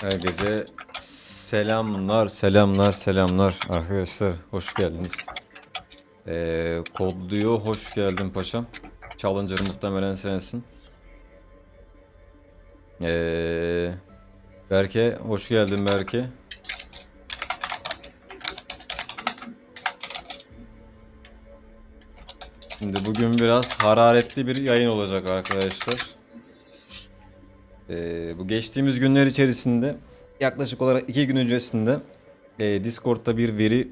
Herkese selamlar, selamlar, selamlar arkadaşlar. Hoş geldiniz. Ee, kodluyor, hoş geldin paşam. Challenger muhtemelen sensin. Ee, Berke, hoş geldin Berke. Şimdi bugün biraz hararetli bir yayın olacak arkadaşlar. Ee, bu geçtiğimiz günler içerisinde yaklaşık olarak iki gün öncesinde e, Discord'da bir veri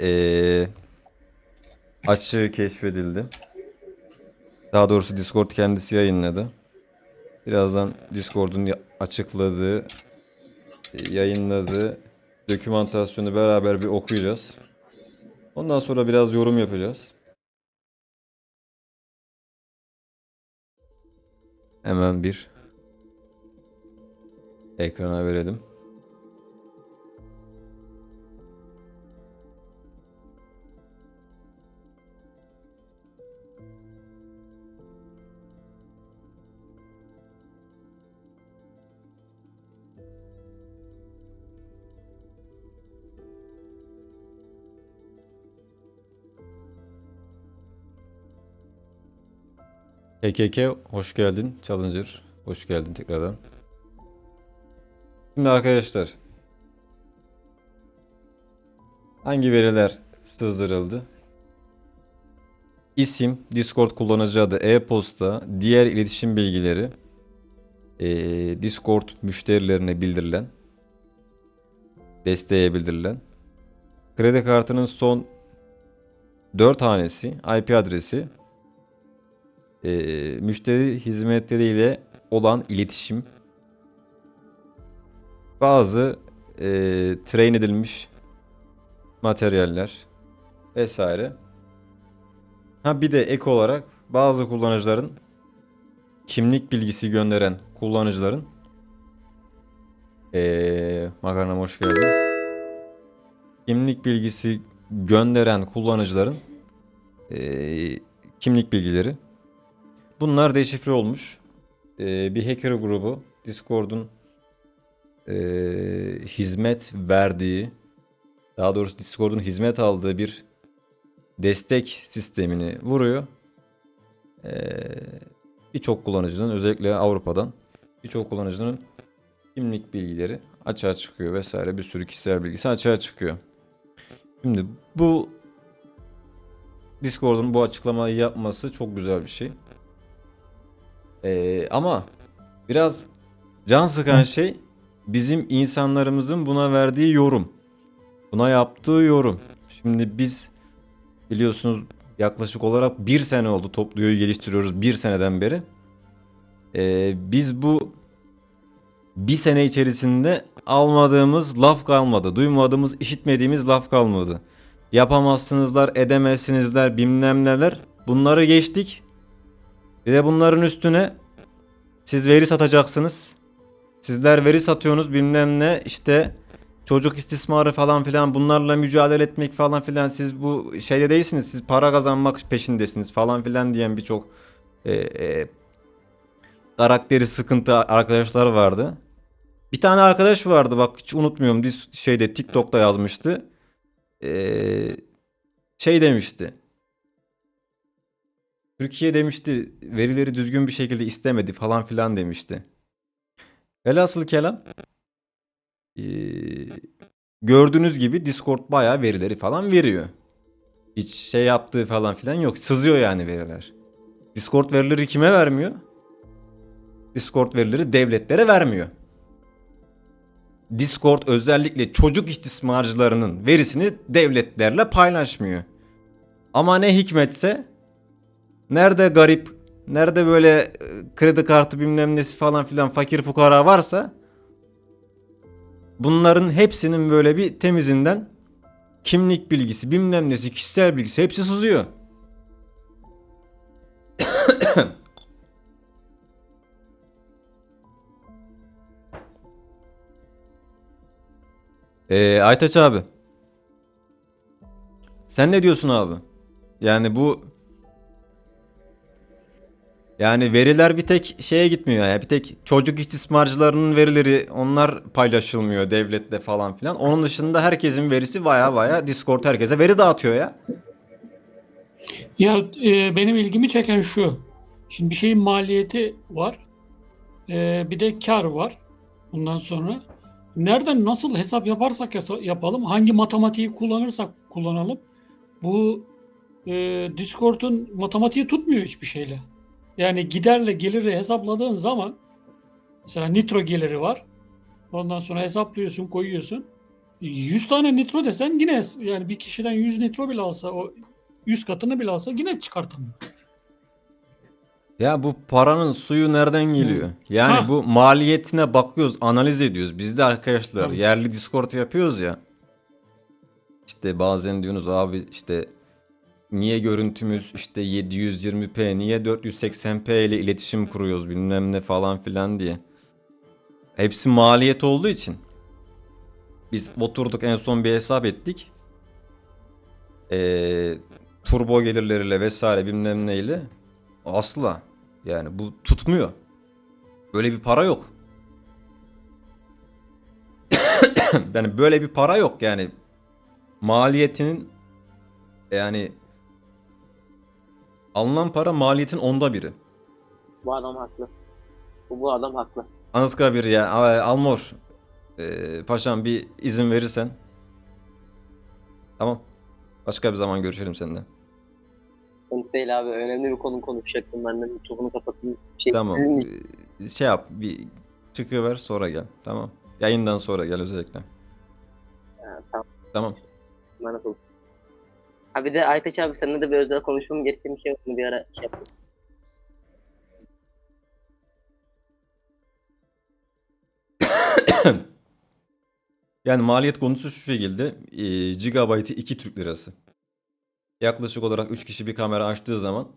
e, açığı keşfedildi. Daha doğrusu Discord kendisi yayınladı. Birazdan Discord'un açıkladığı, e, yayınladığı dokümantasyonu beraber bir okuyacağız. Ondan sonra biraz yorum yapacağız. Hemen bir ekrana verelim. KKK hoş geldin. Challenger hoş geldin tekrardan. Şimdi arkadaşlar hangi veriler sızdırıldı? İsim, Discord kullanıcı adı, e-posta, diğer iletişim bilgileri, eee, Discord müşterilerine bildirilen, desteğe bildirilen, kredi kartının son 4 hanesi, IP adresi, eee, müşteri hizmetleriyle olan iletişim, bazı eee train edilmiş materyaller vesaire. Ha bir de ek olarak bazı kullanıcıların kimlik bilgisi gönderen kullanıcıların eee makarnam hoş geldin. Kimlik bilgisi gönderen kullanıcıların eee, kimlik bilgileri. Bunlar deşifre olmuş. Eee, bir hacker grubu Discord'un eee, hizmet verdiği, daha doğrusu Discord'un hizmet aldığı bir destek sistemini vuruyor. Eee, birçok kullanıcının özellikle Avrupa'dan birçok kullanıcının kimlik bilgileri açığa çıkıyor vesaire bir sürü kişisel bilgisi açığa çıkıyor. Şimdi bu Discord'un bu açıklamayı yapması çok güzel bir şey. Eee, ama biraz can sıkan şey bizim insanlarımızın buna verdiği yorum. Buna yaptığı yorum. Şimdi biz biliyorsunuz yaklaşık olarak bir sene oldu Topluyor'u geliştiriyoruz bir seneden beri. Ee, biz bu bir sene içerisinde almadığımız laf kalmadı. Duymadığımız, işitmediğimiz laf kalmadı. Yapamazsınızlar, edemezsinizler, bilmem neler. Bunları geçtik. Bir de bunların üstüne siz veri satacaksınız. Sizler veri satıyorsunuz bilmem ne işte çocuk istismarı falan filan bunlarla mücadele etmek falan filan siz bu şeyde değilsiniz siz para kazanmak peşindesiniz falan filan diyen birçok e, e, karakteri sıkıntı arkadaşlar vardı. Bir tane arkadaş vardı bak hiç unutmuyorum dis şeyde TikTok'ta yazmıştı. Ee, şey demişti. Türkiye demişti verileri düzgün bir şekilde istemedi falan filan demişti. Velhasıl kelam ee, gördüğünüz gibi Discord bayağı verileri falan veriyor. Hiç şey yaptığı falan filan yok. Sızıyor yani veriler. Discord verileri kime vermiyor? Discord verileri devletlere vermiyor. Discord özellikle çocuk istismarcılarının verisini devletlerle paylaşmıyor. Ama ne hikmetse nerede garip, nerede böyle e, kredi kartı bilmem nesi falan filan fakir fukara varsa bunların hepsinin böyle bir temizinden kimlik bilgisi, bilmem nesi, kişisel bilgisi hepsi sızıyor. Ee, Aytaç abi. Sen ne diyorsun abi? Yani bu Yani veriler bir tek şeye gitmiyor ya. Bir tek çocuk istismarcılarının verileri onlar paylaşılmıyor devletle falan filan. Onun dışında herkesin verisi baya baya Discord herkese veri dağıtıyor ya. Ya e, benim ilgimi çeken şu. Şimdi bir şeyin maliyeti var. E, bir de kar var. Bundan sonra nereden nasıl hesap yaparsak yapalım, hangi matematiği kullanırsak kullanalım. Bu e, Discord'un matematiği tutmuyor hiçbir şeyle. Yani giderle geliri hesapladığın zaman mesela nitro geliri var. Ondan sonra hesaplıyorsun, koyuyorsun. 100 tane nitro desen yine yani bir kişiden 100 nitro bile alsa o 100 katını bile alsa yine çıkartamıyor. Ya bu paranın suyu nereden geliyor? Yani Hah. bu maliyetine bakıyoruz, analiz ediyoruz. Biz de arkadaşlar Tabii. yerli Discord yapıyoruz ya. İşte bazen diyorsunuz abi işte niye görüntümüz işte 720p, niye 480p ile iletişim kuruyoruz bilmem ne falan filan diye. Hepsi maliyet olduğu için. Biz oturduk en son bir hesap ettik. Ee, turbo gelirleriyle vesaire bilmem neyle. Asla. Yani bu tutmuyor. Böyle bir para yok. yani böyle bir para yok yani. Maliyetinin yani alınan para maliyetin onda biri. Bu adam haklı. Bu, bu adam haklı. Anıtkabir ya. Almor. Ee, paşam bir izin verirsen. Tamam. Başka bir zaman görüşelim seninle. Sıkıntı değil abi. Önemli bir konu konuşacaktım ben de. Mikrofonu kapatayım. Şey, Tamam. sizin- Ee, Şey yap. Bir çıkıver sonra gel. Tamam. Yayından sonra gel özellikle. Ha, tamam. Tamam. Ben nasıl? Ha bir de Aytaç abi seninle de bir özel konuşmam gereken bir şey. Bunu bir ara şey yapalım. Yani maliyet konusu şu şekilde. E, gigabyte'ı 2 Türk lirası. Yaklaşık olarak 3 kişi bir kamera açtığı zaman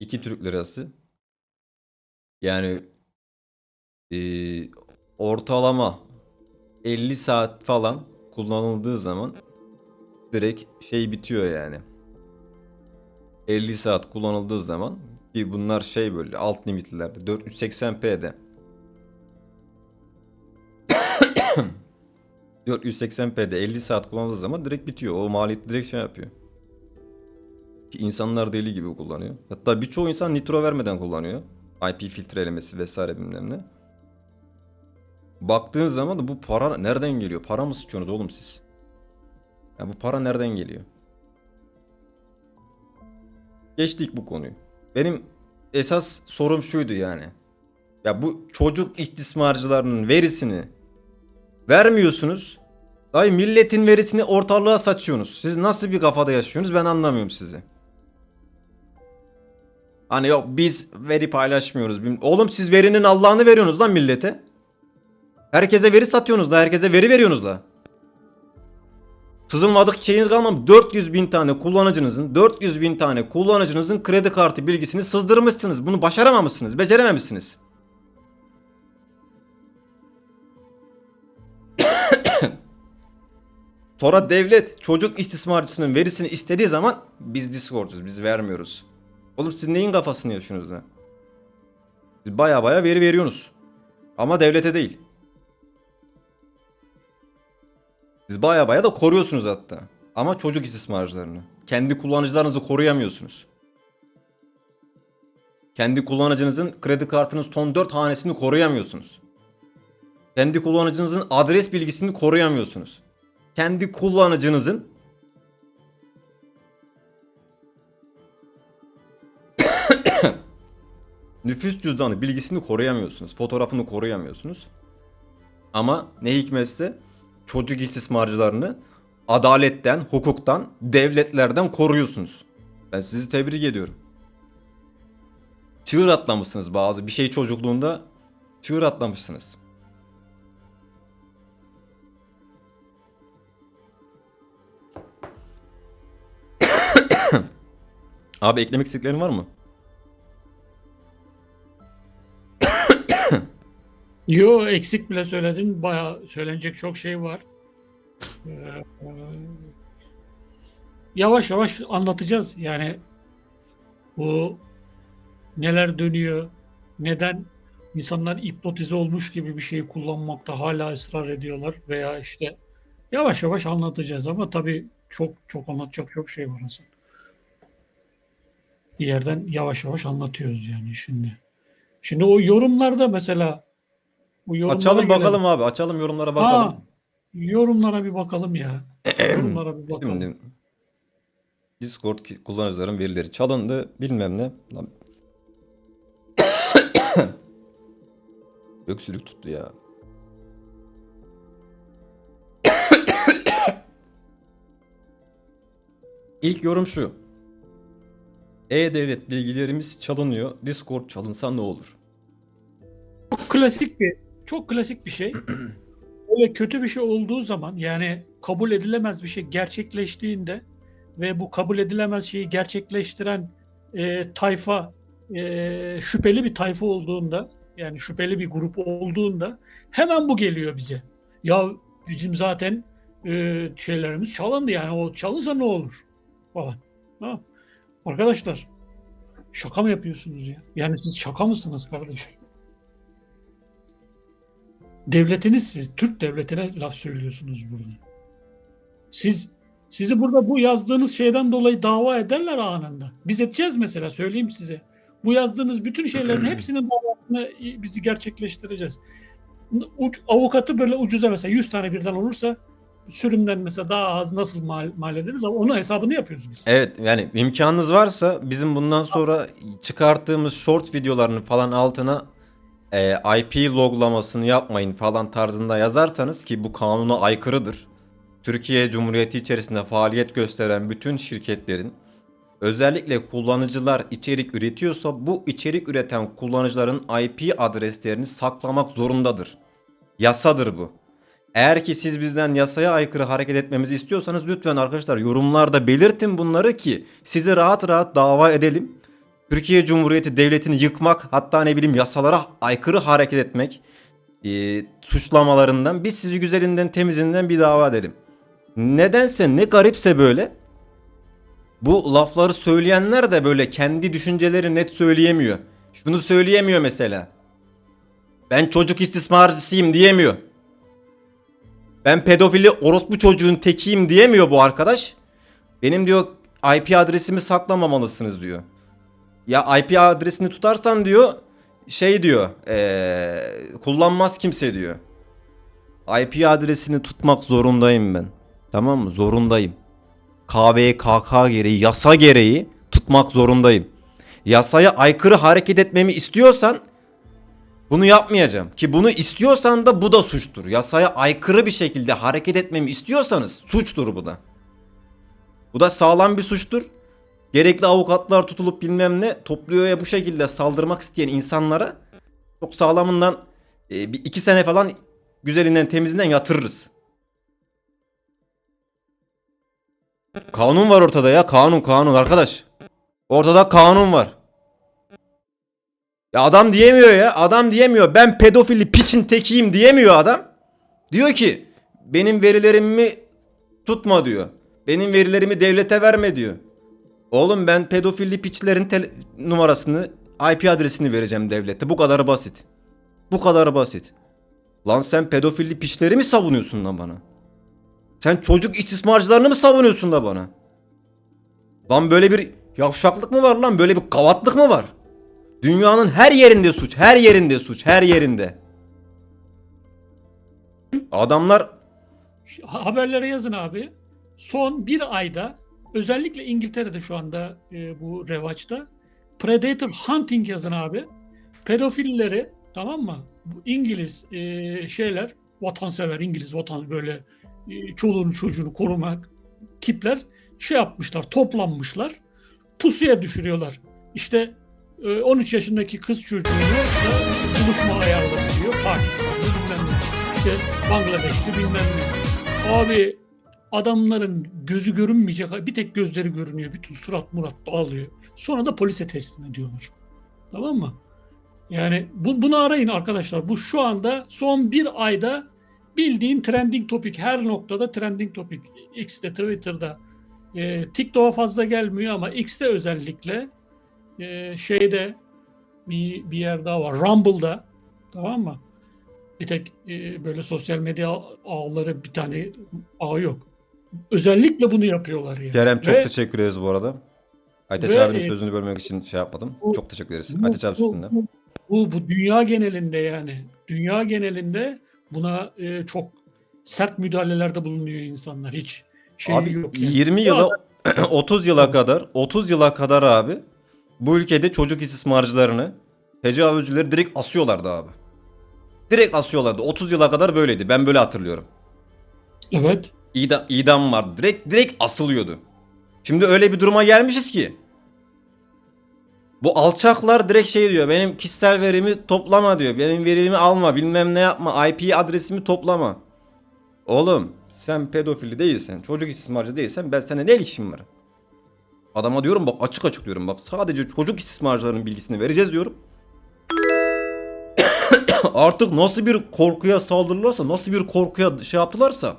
2 Türk lirası. Yani e, ortalama 50 saat falan kullanıldığı zaman direkt şey bitiyor yani. 50 saat kullanıldığı zaman ki bunlar şey böyle alt limitlerde 480p'de 480p'de 50 saat kullanıldığı zaman direkt bitiyor. O maliyet direkt şey yapıyor. Ki insanlar deli gibi kullanıyor. Hatta birçoğu insan nitro vermeden kullanıyor. IP filtrelemesi vesaire bilmem ne. Baktığın zaman da bu para nereden geliyor? Para mı sıkıyorsunuz oğlum siz? Ya bu para nereden geliyor? Geçtik bu konuyu. Benim esas sorum şuydu yani. Ya bu çocuk istismarcılarının verisini vermiyorsunuz. Ay milletin verisini ortalığa saçıyorsunuz. Siz nasıl bir kafada yaşıyorsunuz ben anlamıyorum sizi. Hani yok biz veri paylaşmıyoruz. Oğlum siz verinin Allah'ını veriyorsunuz lan millete. Herkese veri satıyorsunuz da herkese veri veriyorsunuz da. Sızılmadık şeyiniz kalmamış. 400 bin tane kullanıcınızın 400 bin tane kullanıcınızın kredi kartı bilgisini sızdırmışsınız. Bunu başaramamışsınız. Becerememişsiniz. Sonra devlet çocuk istismarcısının verisini istediği zaman biz Discord'uz biz vermiyoruz. Oğlum siz neyin kafasını yaşıyorsunuz lan? Siz baya baya veri veriyorsunuz. Ama devlete değil. Siz baya baya da koruyorsunuz hatta. Ama çocuk istismarcılarını. Kendi kullanıcılarınızı koruyamıyorsunuz. Kendi kullanıcınızın kredi kartının son 4 hanesini koruyamıyorsunuz. Kendi kullanıcınızın adres bilgisini koruyamıyorsunuz. Kendi kullanıcınızın nüfus cüzdanı bilgisini koruyamıyorsunuz. Fotoğrafını koruyamıyorsunuz. Ama ne hikmetse çocuk istismarcılarını adaletten, hukuktan, devletlerden koruyorsunuz. Ben sizi tebrik ediyorum. Çığır atlamışsınız bazı bir şey çocukluğunda çığır atlamışsınız. Abi eklemek istediklerin var mı? Yo eksik bile söyledin. Bayağı söylenecek çok şey var. Ee, yavaş yavaş anlatacağız. Yani bu neler dönüyor, neden insanlar hipnotize olmuş gibi bir şeyi kullanmakta hala ısrar ediyorlar veya işte yavaş yavaş anlatacağız ama tabii çok çok anlatacak çok şey var aslında. Bir yerden yavaş yavaş anlatıyoruz yani şimdi. Şimdi o yorumlarda mesela bu yorumlara Açalım gelen- bakalım abi. Açalım yorumlara bakalım. Ha, yorumlara bir bakalım ya. yorumlara bir bakalım. Şimdi Discord kullanıcıların verileri çalındı bilmem ne. Lan. Öksürük tuttu ya. İlk yorum şu. E-Devlet bilgilerimiz çalınıyor. Discord çalınsa ne olur? Çok klasik bir çok klasik bir şey. Öyle kötü bir şey olduğu zaman yani kabul edilemez bir şey gerçekleştiğinde ve bu kabul edilemez şeyi gerçekleştiren e, tayfa e, şüpheli bir tayfa olduğunda yani şüpheli bir grup olduğunda hemen bu geliyor bize. Ya bizim zaten e, şeylerimiz çalındı yani o çalınsa ne olur falan. Ha? Arkadaşlar şaka mı yapıyorsunuz ya? Yani siz şaka mısınız kardeşim? Devletiniz siz, Türk devletine laf söylüyorsunuz burada. Siz sizi burada bu yazdığınız şeyden dolayı dava ederler anında. Biz edeceğiz mesela söyleyeyim size. Bu yazdığınız bütün şeylerin hepsinin davasını bizi gerçekleştireceğiz. Avukatı böyle ucuza mesela 100 tane birden olursa sürümden mesela daha az nasıl mal, mal ederiz ama onun hesabını yapıyoruz biz. Evet yani imkanınız varsa bizim bundan sonra çıkarttığımız short videolarını falan altına e, IP loglamasını yapmayın falan tarzında yazarsanız ki bu kanuna aykırıdır. Türkiye Cumhuriyeti içerisinde faaliyet gösteren bütün şirketlerin özellikle kullanıcılar içerik üretiyorsa bu içerik üreten kullanıcıların IP adreslerini saklamak zorundadır. Yasadır bu. Eğer ki siz bizden yasaya aykırı hareket etmemizi istiyorsanız lütfen arkadaşlar yorumlarda belirtin bunları ki sizi rahat rahat dava edelim. Türkiye Cumhuriyeti Devleti'ni yıkmak hatta ne bileyim yasalara aykırı hareket etmek e, suçlamalarından biz sizi güzelinden temizinden bir dava edelim. Nedense ne garipse böyle bu lafları söyleyenler de böyle kendi düşünceleri net söyleyemiyor. Şunu söyleyemiyor mesela. Ben çocuk istismarcısıyım diyemiyor. Ben pedofili orospu çocuğun tekiyim diyemiyor bu arkadaş. Benim diyor IP adresimi saklamamalısınız diyor. Ya IP adresini tutarsan diyor şey diyor eee, kullanmaz kimse diyor. IP adresini tutmak zorundayım ben. Tamam mı? Zorundayım. KVKK gereği, yasa gereği tutmak zorundayım. Yasaya aykırı hareket etmemi istiyorsan bunu yapmayacağım. Ki bunu istiyorsan da bu da suçtur. Yasaya aykırı bir şekilde hareket etmemi istiyorsanız suçtur bu da. Bu da sağlam bir suçtur. Gerekli avukatlar tutulup bilmem ne topluyor bu şekilde saldırmak isteyen insanlara çok sağlamından e, bir iki sene falan güzelinden temizinden yatırırız. Kanun var ortada ya kanun kanun arkadaş. Ortada kanun var. Ya adam diyemiyor ya. Adam diyemiyor. Ben pedofili piçin tekiyim diyemiyor adam. Diyor ki benim verilerimi tutma diyor. Benim verilerimi devlete verme diyor. Oğlum ben pedofilli piçlerin tel- numarasını IP adresini vereceğim devlete. Bu kadar basit. Bu kadar basit. Lan sen pedofilli piçleri mi savunuyorsun lan bana? Sen çocuk istismarcılarını mı savunuyorsun da bana? Lan böyle bir yavşaklık mı var lan? Böyle bir kavatlık mı var? Dünyanın her yerinde suç, her yerinde suç, her yerinde. Adamlar Ha- Haberlere yazın abi. Son bir ayda özellikle İngiltere'de şu anda e, bu revaçta Predator Hunting yazın abi. Pedofilleri tamam mı? Bu İngiliz e, şeyler vatansever İngiliz vatan böyle e, çoluğunu çocuğunu korumak tipler şey yapmışlar toplanmışlar pusuya düşürüyorlar. İşte e, 13 yaşındaki kız çocuğunu buluşma ayarlanıyor Pakistan'da bilmem ne. İşte Bangladeş'te bilmem ne. Abi adamların gözü görünmeyecek bir tek gözleri görünüyor. Bütün surat murat dağılıyor. Sonra da polise teslim ediyorlar. Tamam mı? Yani bu, bunu arayın arkadaşlar. Bu şu anda son bir ayda bildiğin trending topic. Her noktada trending topic. X'te, Twitter'da. E, TikTok'a fazla gelmiyor ama X'te özellikle e, şeyde bir, bir yer daha var. Rumble'da tamam mı? Bir tek e, böyle sosyal medya ağları bir tane ağ yok. Özellikle bunu yapıyorlar yani. Kerem çok Ve- teşekkür ederiz bu arada. Aytaç Ve, abinin e, sözünü bölmek için şey yapmadım. bu- çok teşekkür ederiz. Bu, Aytaç abi bu, sözünden. bu, bu, bu dünya genelinde yani. Dünya genelinde buna e, çok sert müdahalelerde bulunuyor insanlar. Hiç şey Abi yok. yani. 20 Bu yıla adam- 30 yıla kadar 30 yıla kadar abi bu ülkede çocuk istismarcılarını tecavüzcüleri direkt asıyorlardı abi. Direkt asıyorlardı. 30 yıla kadar böyleydi. Ben böyle hatırlıyorum. Evet. İdam, idam vardı. Direkt direkt asılıyordu. Şimdi öyle bir duruma gelmişiz ki. Bu alçaklar direkt şey diyor. Benim kişisel verimi toplama diyor. Benim verimi alma. Bilmem ne yapma. IP adresimi toplama. Oğlum sen pedofili değilsen, çocuk istismarcı değilsen ben seninle ne ilişkim var? Adama diyorum bak açık açık diyorum bak sadece çocuk istismarcılarının bilgisini vereceğiz diyorum. Artık nasıl bir korkuya saldırırlarsa, nasıl bir korkuya şey yaptılarsa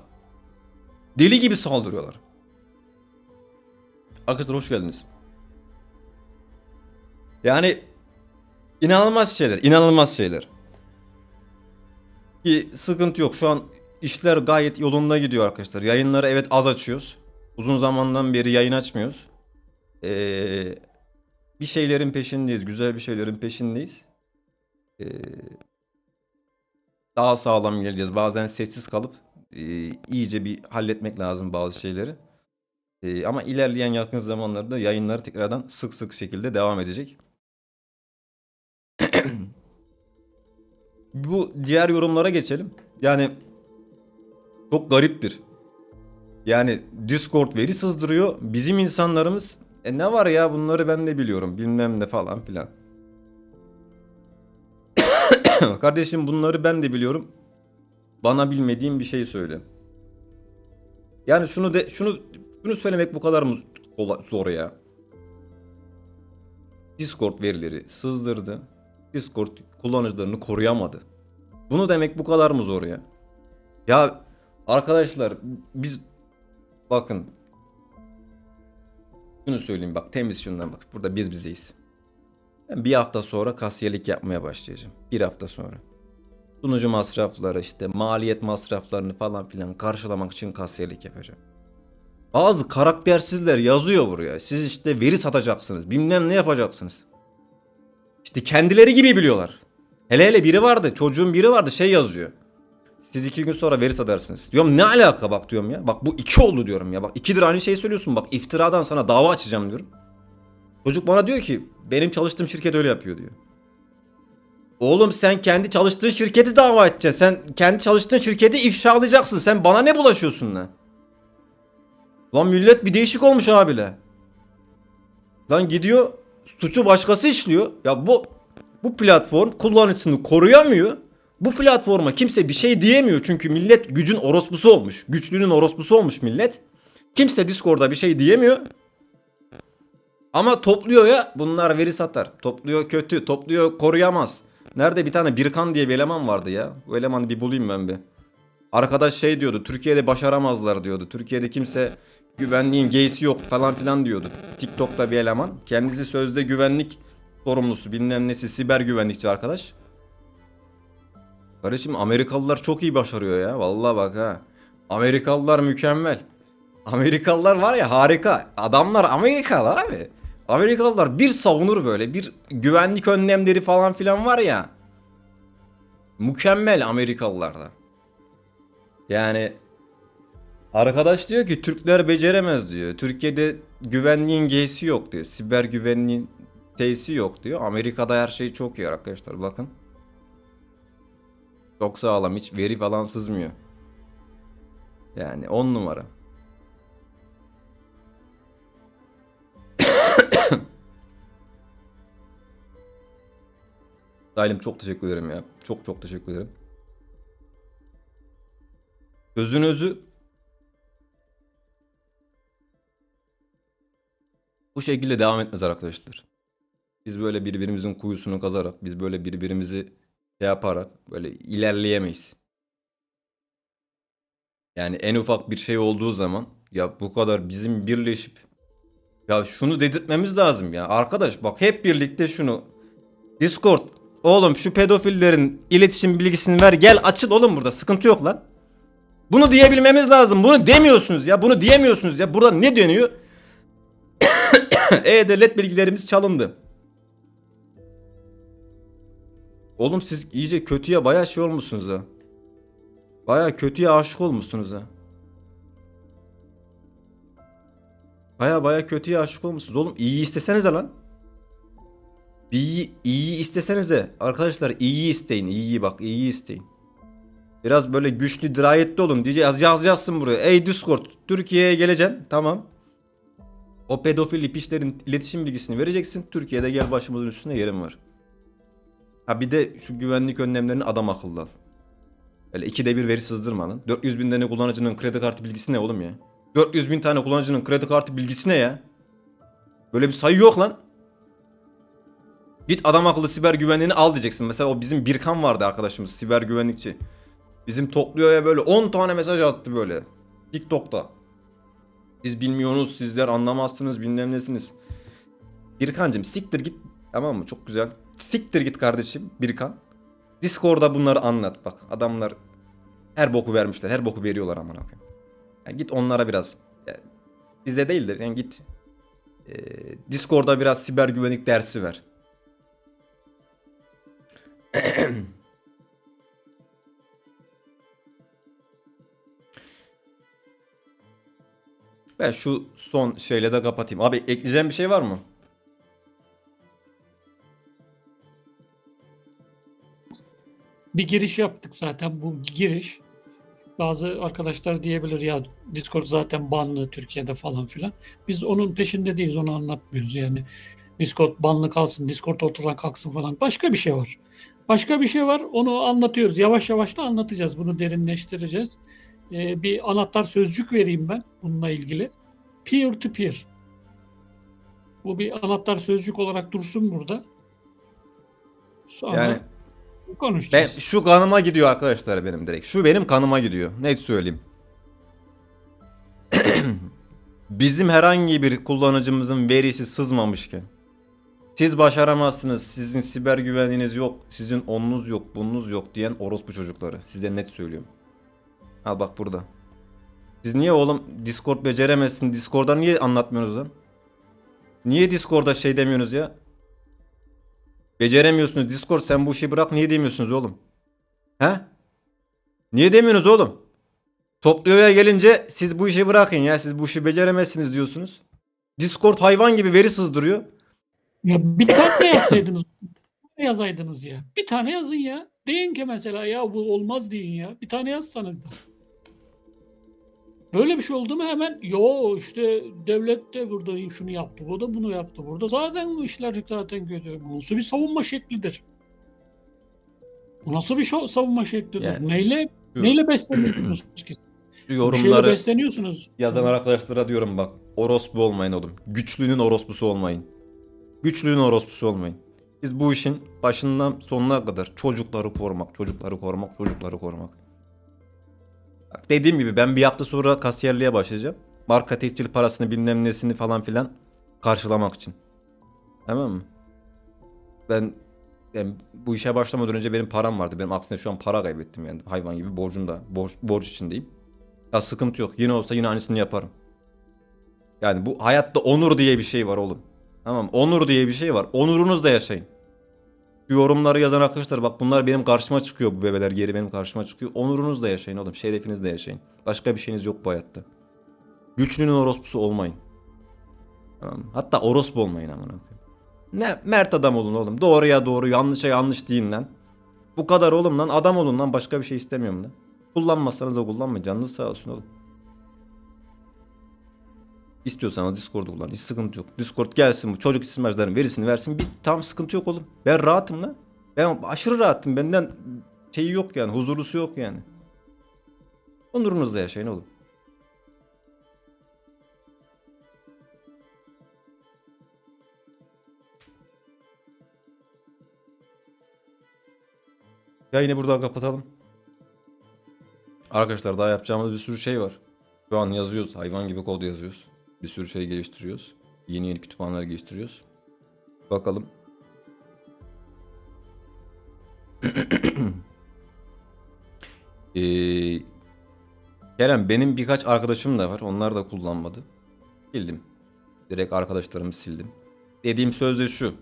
deli gibi saldırıyorlar. Arkadaşlar hoş geldiniz. Yani inanılmaz şeyler, inanılmaz şeyler. Bir sıkıntı yok. Şu an işler gayet yolunda gidiyor arkadaşlar. Yayınları evet az açıyoruz. Uzun zamandan beri yayın açmıyoruz. Ee, bir şeylerin peşindeyiz. Güzel bir şeylerin peşindeyiz. Ee, daha sağlam geleceğiz. Bazen sessiz kalıp e, iyice bir halletmek lazım bazı şeyleri. E, ama ilerleyen yakın zamanlarda yayınları tekrardan sık sık şekilde devam edecek. Bu diğer yorumlara geçelim. Yani çok gariptir. Yani Discord veri sızdırıyor. Bizim insanlarımız e ne var ya bunları ben de biliyorum bilmem ne falan filan. Kardeşim bunları ben de biliyorum. Bana bilmediğim bir şey söyle. Yani şunu de şunu şunu söylemek bu kadar mı zor ya? Discord verileri sızdırdı. Discord kullanıcılarını koruyamadı. Bunu demek bu kadar mı zor ya? Ya arkadaşlar biz bakın şunu söyleyeyim bak temiz şundan bak. Burada biz bizeyiz. Ben bir hafta sonra kasiyerlik yapmaya başlayacağım. Bir hafta sonra. Sunucu masrafları işte maliyet masraflarını falan filan karşılamak için kasiyerlik yapacağım. Bazı karaktersizler yazıyor buraya. Siz işte veri satacaksınız. Bilmem ne yapacaksınız. İşte kendileri gibi biliyorlar. Hele hele biri vardı. Çocuğun biri vardı şey yazıyor. Siz iki gün sonra veri satarsınız. Diyorum ne alaka bak diyorum ya. Bak bu iki oldu diyorum ya. Bak ikidir aynı şeyi söylüyorsun. Bak iftiradan sana dava açacağım diyorum. Çocuk bana diyor ki benim çalıştığım şirket öyle yapıyor diyor. Oğlum sen kendi çalıştığın şirketi dava edeceksin. Sen kendi çalıştığın şirketi ifşalayacaksın. Sen bana ne bulaşıyorsun lan? Lan millet bir değişik olmuş abiyle. Lan gidiyor suçu başkası işliyor. Ya bu bu platform kullanıcısını koruyamıyor. Bu platforma kimse bir şey diyemiyor. Çünkü millet gücün orospusu olmuş. Güçlünün orospusu olmuş millet. Kimse Discord'da bir şey diyemiyor. Ama topluyor ya bunlar veri satar. Topluyor kötü, topluyor koruyamaz. Nerede bir tane Birkan diye bir eleman vardı ya. Bu elemanı bir bulayım ben bir. Arkadaş şey diyordu. Türkiye'de başaramazlar diyordu. Türkiye'de kimse güvenliğin geysi yok falan filan diyordu. TikTok'ta bir eleman. Kendisi sözde güvenlik sorumlusu. Bilmem nesi siber güvenlikçi arkadaş. Kardeşim Amerikalılar çok iyi başarıyor ya. Vallahi bak ha. Amerikalılar mükemmel. Amerikalılar var ya harika. Adamlar Amerikalı abi. Amerikalılar bir savunur böyle. Bir güvenlik önlemleri falan filan var ya. Mükemmel Amerikalılarda. Yani arkadaş diyor ki Türkler beceremez diyor. Türkiye'de güvenliğin G'si yok diyor. Siber güvenliğin T'si yok diyor. Amerika'da her şey çok iyi arkadaşlar bakın. Çok sağlam hiç veri falan sızmıyor. Yani 10 numara. Salim çok teşekkür ederim ya. Çok çok teşekkür ederim. Gözün özü bu şekilde devam etmez arkadaşlar. Biz böyle birbirimizin kuyusunu kazarak, biz böyle birbirimizi şey yaparak böyle ilerleyemeyiz. Yani en ufak bir şey olduğu zaman ya bu kadar bizim birleşip ya şunu dedirtmemiz lazım ya. Arkadaş bak hep birlikte şunu Discord. Oğlum şu pedofillerin iletişim bilgisini ver. Gel açıl oğlum burada. Sıkıntı yok lan. Bunu diyebilmemiz lazım. Bunu demiyorsunuz ya. Bunu diyemiyorsunuz ya. Burada ne dönüyor? E-Devlet bilgilerimiz çalındı. Oğlum siz iyice kötüye bayağı şey olmuşsunuz ha. Bayağı kötüye aşık olmuşsunuz ha. Baya baya kötüye aşık olmuşsunuz. Oğlum iyi istesenize lan. Bir iyi, istesenize. Arkadaşlar iyi isteyin. İyi bak iyi isteyin. Biraz böyle güçlü dirayetli olun. Diye yaz, yazacaksın buraya. Ey Discord Türkiye'ye geleceksin. Tamam. O pedofil piçlerin iletişim bilgisini vereceksin. Türkiye'de gel başımızın üstünde yerim var. Ha bir de şu güvenlik önlemlerini adam akıllı al. Öyle ikide bir veri sızdırma lan. 400 bin tane kullanıcının kredi kartı bilgisi ne oğlum ya? 400 bin tane kullanıcının kredi kartı bilgisi ne ya? Böyle bir sayı yok lan. Git adam akıllı siber güvenliğini al diyeceksin. Mesela o bizim Birkan vardı arkadaşımız siber güvenlikçi. Bizim topluyor ya böyle 10 tane mesaj attı böyle. TikTok'ta. Biz bilmiyorsunuz sizler anlamazsınız bilmem nesiniz. Birkancım siktir git. Tamam mı? Çok güzel. Siktir git kardeşim Birkan. Discord'da bunları anlat bak. Adamlar her boku vermişler. Her boku veriyorlar amına koyayım. Yani git onlara biraz yani bize değil de yani git e, Discord'da biraz siber güvenlik dersi ver. Ben şu son şeyle de kapatayım. Abi ekleyeceğim bir şey var mı? Bir giriş yaptık zaten bu giriş. Bazı arkadaşlar diyebilir ya Discord zaten banlı Türkiye'de falan filan. Biz onun peşinde değiliz onu anlatmıyoruz yani. Discord banlı kalsın, Discord ortadan kalksın falan. Başka bir şey var. Başka bir şey var onu anlatıyoruz. Yavaş yavaş da anlatacağız. Bunu derinleştireceğiz. Ee, bir anahtar sözcük vereyim ben bununla ilgili. Peer to peer. Bu bir anahtar sözcük olarak dursun burada. Sonra Yani ben konuşacağız. şu kanıma gidiyor arkadaşlar benim direkt. Şu benim kanıma gidiyor. Net söyleyeyim. Bizim herhangi bir kullanıcımızın verisi sızmamışken siz başaramazsınız, sizin siber güvenliğiniz yok, sizin onunuz yok, bununuz yok diyen orospu çocukları. Size net söylüyorum. Al bak burada. Siz niye oğlum Discord beceremezsin, Discord'da niye anlatmıyorsunuz lan? Niye Discord'da şey demiyorsunuz ya? Beceremiyorsunuz Discord sen bu işi bırak niye demiyorsunuz oğlum? He? Niye demiyorsunuz oğlum? Topluyor'a gelince siz bu işi bırakın ya siz bu işi beceremezsiniz diyorsunuz. Discord hayvan gibi veri sızdırıyor. Ya bir tane yazsaydınız. yazaydınız ya. Bir tane yazın ya. Deyin ki mesela ya bu olmaz deyin ya. Bir tane yazsanız da. Böyle bir şey oldu mu hemen yo işte devlet de burada şunu yaptı. Bu da bunu yaptı. Burada zaten bu işler zaten kötü. Bu nasıl bir savunma şeklidir? Bu nasıl bir savunma şeklidir? Yani neyle şu- neyle besleniyorsunuz ki? Yorumları besleniyorsunuz. yazan arkadaşlara diyorum bak. Orospu olmayın oğlum. Güçlünün orospusu olmayın. Güçlünün orospusu olmayın. Biz bu işin başından sonuna kadar çocukları korumak, çocukları korumak, çocukları korumak. Bak dediğim gibi ben bir hafta sonra kasiyerliğe başlayacağım. Marka tekstil parasını bilmem nesini falan filan karşılamak için. Tamam mı? Ben, ben bu işe başlamadan önce benim param vardı. Benim aksine şu an para kaybettim yani. Hayvan gibi borcunda, borç, borç içindeyim. Ya sıkıntı yok. Yine olsa yine aynısını yaparım. Yani bu hayatta onur diye bir şey var oğlum. Tamam onur diye bir şey var. Onurunuzla yaşayın. Şu yorumları yazan arkadaşlar bak bunlar benim karşıma çıkıyor bu bebeler geri benim karşıma çıkıyor. Onurunuzla yaşayın oğlum. Şerefinizle yaşayın. Başka bir şeyiniz yok bu hayatta. Güçlünün orospusu olmayın. Tamam. Hatta orospu olmayın amına. Ne mert adam olun oğlum. Doğruya doğru, yanlışa yanlış deyin lan. Bu kadar oğlum lan. Adam olun lan. Başka bir şey istemiyorum lan. Kullanmazsanız da kullanmayın. Canınız sağ olsun oğlum. İstiyorsanız Discord'u kullan. Hiç sıkıntı yok. Discord gelsin bu çocuk isimajların verisini versin. Biz tam sıkıntı yok oğlum. Ben rahatım lan. Ben aşırı rahatım. Benden şeyi yok yani. Huzurlusu yok yani. Onurunuzla yaşayın oğlum. Yayını buradan kapatalım. Arkadaşlar daha yapacağımız bir sürü şey var. Şu an yazıyoruz. Hayvan gibi kod yazıyoruz. Bir sürü şey geliştiriyoruz. Yeni yeni kütüphaneler geliştiriyoruz. Bakalım. Ee, Kerem benim birkaç arkadaşım da var. Onlar da kullanmadı. Sildim. Direkt arkadaşlarımı sildim. Dediğim söz de şu.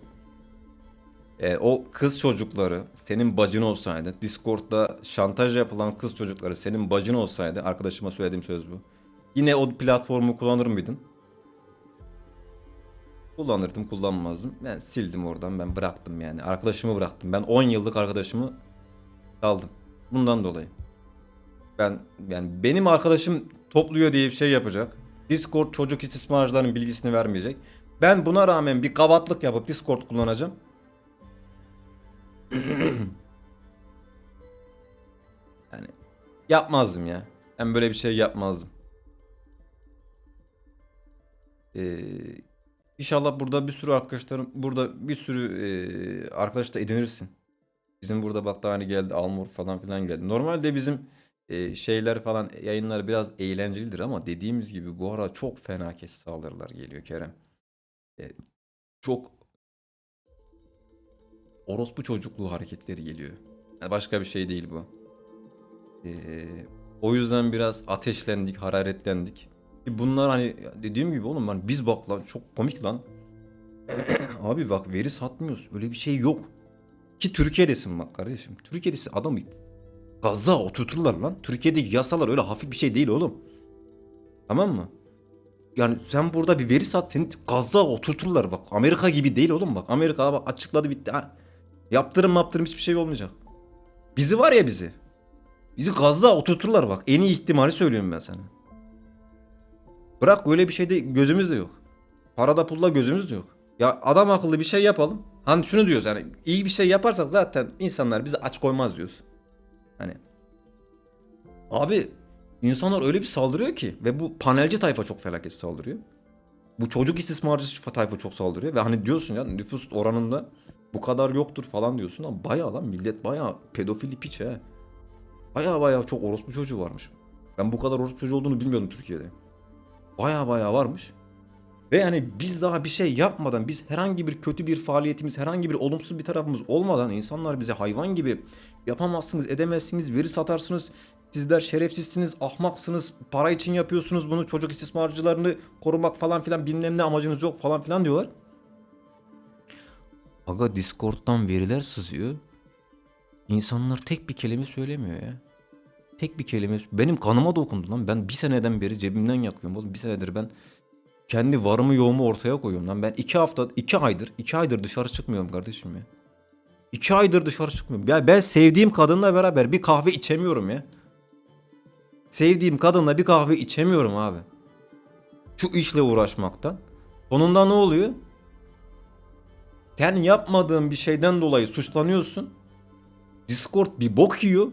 Ee, o kız çocukları senin bacın olsaydı, Discord'da şantaj yapılan kız çocukları senin bacın olsaydı, arkadaşıma söylediğim söz bu. Yine o platformu kullanır mıydın? Kullanırdım, kullanmazdım. Ben sildim oradan, ben bıraktım yani. Arkadaşımı bıraktım. Ben 10 yıllık arkadaşımı aldım. Bundan dolayı. Ben yani benim arkadaşım topluyor diye bir şey yapacak. Discord çocuk istismarcıların bilgisini vermeyecek. Ben buna rağmen bir kavatlık yapıp Discord kullanacağım. yani yapmazdım ya. Ben böyle bir şey yapmazdım. Ee, inşallah burada bir sürü arkadaşlarım burada bir sürü e, arkadaş da edinirsin. Bizim burada bak daha hani geldi Almor falan filan geldi. Normalde bizim e, şeyler falan yayınlar biraz eğlencelidir ama dediğimiz gibi bu ara çok fena kes saldırılar geliyor Kerem. E, çok orospu çocukluğu hareketleri geliyor. Yani başka bir şey değil bu. E, o yüzden biraz ateşlendik, hararetlendik. Bunlar hani dediğim gibi oğlum hani biz bak lan çok komik lan. Abi bak veri satmıyoruz. Öyle bir şey yok. Ki Türkiye'desin bak kardeşim. Türkiye'desin adamı gaza oturturlar lan. Türkiye'deki yasalar öyle hafif bir şey değil oğlum. Tamam mı? Yani sen burada bir veri sat seni gaza oturturlar bak. Amerika gibi değil oğlum bak. Amerika bak açıkladı bitti. Ha. Yaptırım yaptırım hiçbir şey olmayacak. Bizi var ya bizi. Bizi gazla oturturlar bak. En iyi ihtimali söylüyorum ben sana. Bırak öyle bir şeyde gözümüz de yok. Parada pulla gözümüz de yok. Ya adam akıllı bir şey yapalım. Hani şunu diyoruz yani iyi bir şey yaparsak zaten insanlar bizi aç koymaz diyoruz. Hani abi insanlar öyle bir saldırıyor ki ve bu panelci tayfa çok felaket saldırıyor. Bu çocuk istismarcı tayfa çok saldırıyor ve hani diyorsun ya nüfus oranında bu kadar yoktur falan diyorsun ama bayağı lan millet bayağı pedofili piç he. Bayağı bayağı çok orospu çocuğu varmış. Ben bu kadar orospu çocuğu olduğunu bilmiyordum Türkiye'de. Bayağı bayağı varmış. Ve yani biz daha bir şey yapmadan, biz herhangi bir kötü bir faaliyetimiz, herhangi bir olumsuz bir tarafımız olmadan insanlar bize hayvan gibi yapamazsınız, edemezsiniz, veri satarsınız, sizler şerefsizsiniz, ahmaksınız, para için yapıyorsunuz bunu, çocuk istismarcılarını korumak falan filan bilmem ne amacınız yok falan filan diyorlar. Aga Discord'dan veriler sızıyor. İnsanlar tek bir kelime söylemiyor ya. Tek bir kelime. Benim kanıma dokundu lan. Ben bir seneden beri cebimden yakıyorum oğlum. Bir senedir ben kendi varımı yoğumu ortaya koyuyorum lan. Ben iki hafta, iki aydır, iki aydır dışarı çıkmıyorum kardeşim ya. İki aydır dışarı çıkmıyorum. Ya ben sevdiğim kadınla beraber bir kahve içemiyorum ya. Sevdiğim kadınla bir kahve içemiyorum abi. Şu işle uğraşmaktan. Sonunda ne oluyor? Sen yapmadığın bir şeyden dolayı suçlanıyorsun. Discord bir bok yiyor.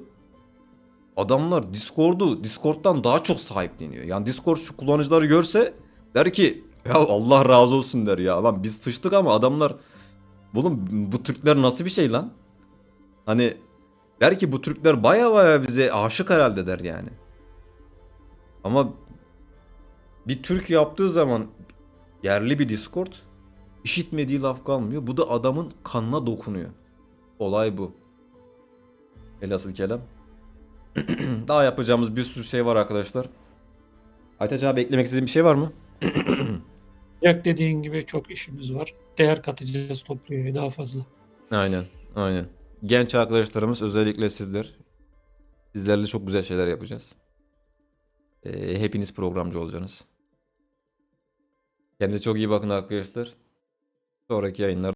Adamlar Discord'u Discord'dan daha çok sahipleniyor. Yani Discord şu kullanıcıları görse der ki ya Allah razı olsun der ya. Lan biz sıçtık ama adamlar oğlum bu Türkler nasıl bir şey lan? Hani der ki bu Türkler baya baya bize aşık herhalde der yani. Ama bir Türk yaptığı zaman yerli bir Discord işitmediği laf kalmıyor. Bu da adamın kanına dokunuyor. Olay bu. Velhasıl kelam. Daha yapacağımız bir sürü şey var arkadaşlar. Aytaç abi eklemek istediğin bir şey var mı? Yak dediğin gibi çok işimiz var. Değer katacağız topluyor daha fazla. Aynen, aynen. Genç arkadaşlarımız özellikle sizler. Sizlerle çok güzel şeyler yapacağız. Ee, hepiniz programcı olacaksınız. Kendinize çok iyi bakın arkadaşlar. Sonraki yayınlar